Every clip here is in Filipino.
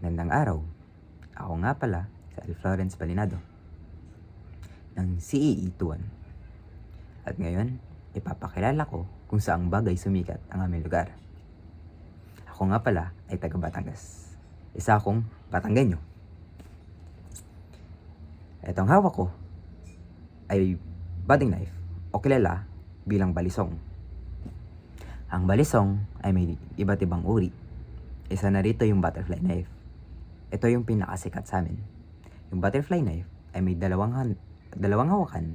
Gandang araw. Ako nga pala si Al Florence Balinado ng E CEE21. At ngayon, ipapakilala ko kung saang bagay sumikat ang aming lugar. Ako nga pala ay taga Batangas. Isa akong Batanggenyo. Itong hawak ko ay budding knife o kilala bilang balisong. Ang balisong ay may iba't ibang uri. Isa na rito yung butterfly knife. Ito yung pinakasikat sa amin. Yung butterfly knife ay may dalawang, dalawang hawakan,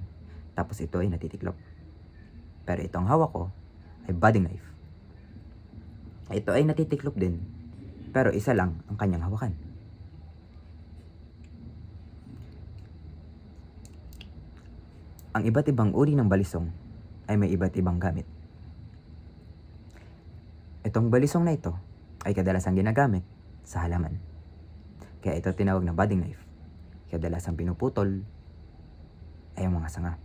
tapos ito ay natitiklop. Pero itong hawak ko ay budding knife. Ito ay natitiklop din, pero isa lang ang kanyang hawakan. Ang iba't ibang uri ng balisong ay may iba't ibang gamit. Itong balisong na ito ay kadalasang ginagamit sa halaman. Kaya ito tinawag na budding knife. Kadalasang pinuputol ay ang mga sanga.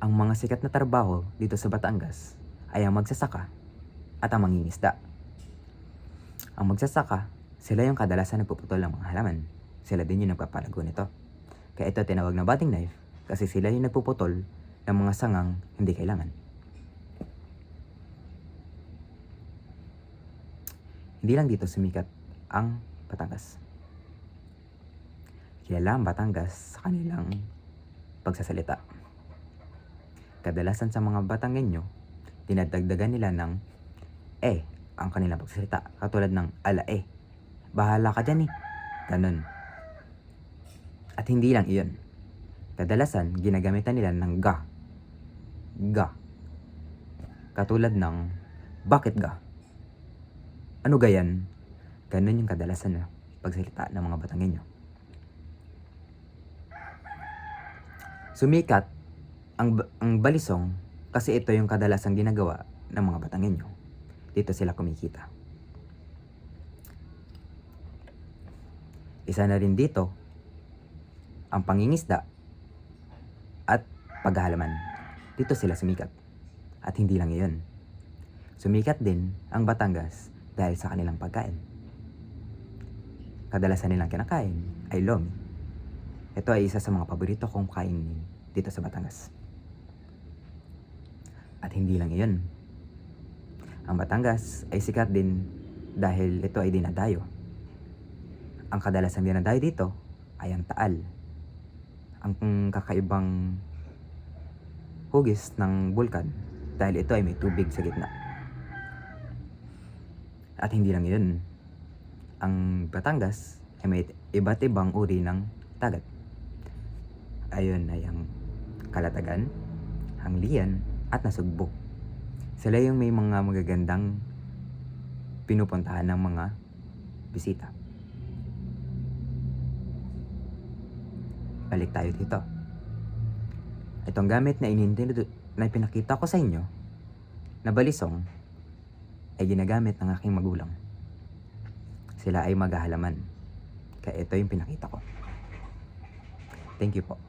Ang mga sikat na trabaho dito sa Batangas ay ang magsasaka at ang mangingisda. Ang magsasaka, sila yung kadalasan nagpuputol ng mga halaman. Sila din yung nagpapalago nito. Kaya ito tinawag na budding knife kasi sila yung nagpuputol ng mga sangang hindi kailangan. Hindi lang dito sumikat ang Batangas. Kilala ang Batangas sa kanilang pagsasalita. Kadalasan sa mga Batanggenyo, dinadagdagan nila ng eh ang kanilang pagsasalita. Katulad ng ala eh. Bahala ka dyan eh. Ganon. At hindi lang iyon. Kadalasan, ginagamitan nila ng ga. Ga. Katulad ng bakit ga? Ano gayan? Ganon yung kadalasan na pagsalita ng mga Batanggenyo. Sumikat ang, ang balisong kasi ito yung kadalasang ginagawa ng mga Batanggenyo. Dito sila kumikita. Isa na rin dito ang pangingisda at paghahalaman. Dito sila sumikat. At hindi lang iyon. Sumikat din ang Batangas dahil sa kanilang pagkain. Kadalasan nilang kinakain ay lomi. Ito ay isa sa mga paborito kong kainin dito sa Batangas. At hindi lang iyon. Ang Batangas ay sikat din dahil ito ay dinadayo. Ang kadalasan dinadayo dito ay ang taal. Ang kakaibang hugis ng bulkan dahil ito ay may tubig sa gitna. At hindi lang yun. Ang Batangas ay may iba't ibang uri ng dagat. Ayun ay ang Kalatagan, Hanglian, at Nasugbo. Sila yung may mga magagandang pinupuntahan ng mga bisita. Balik tayo dito. Itong gamit na inintindi na pinakita ko sa inyo na balisong ay ginagamit ng aking magulang. Sila ay maghahalaman. Kaya ito yung pinakita ko. Thank you po.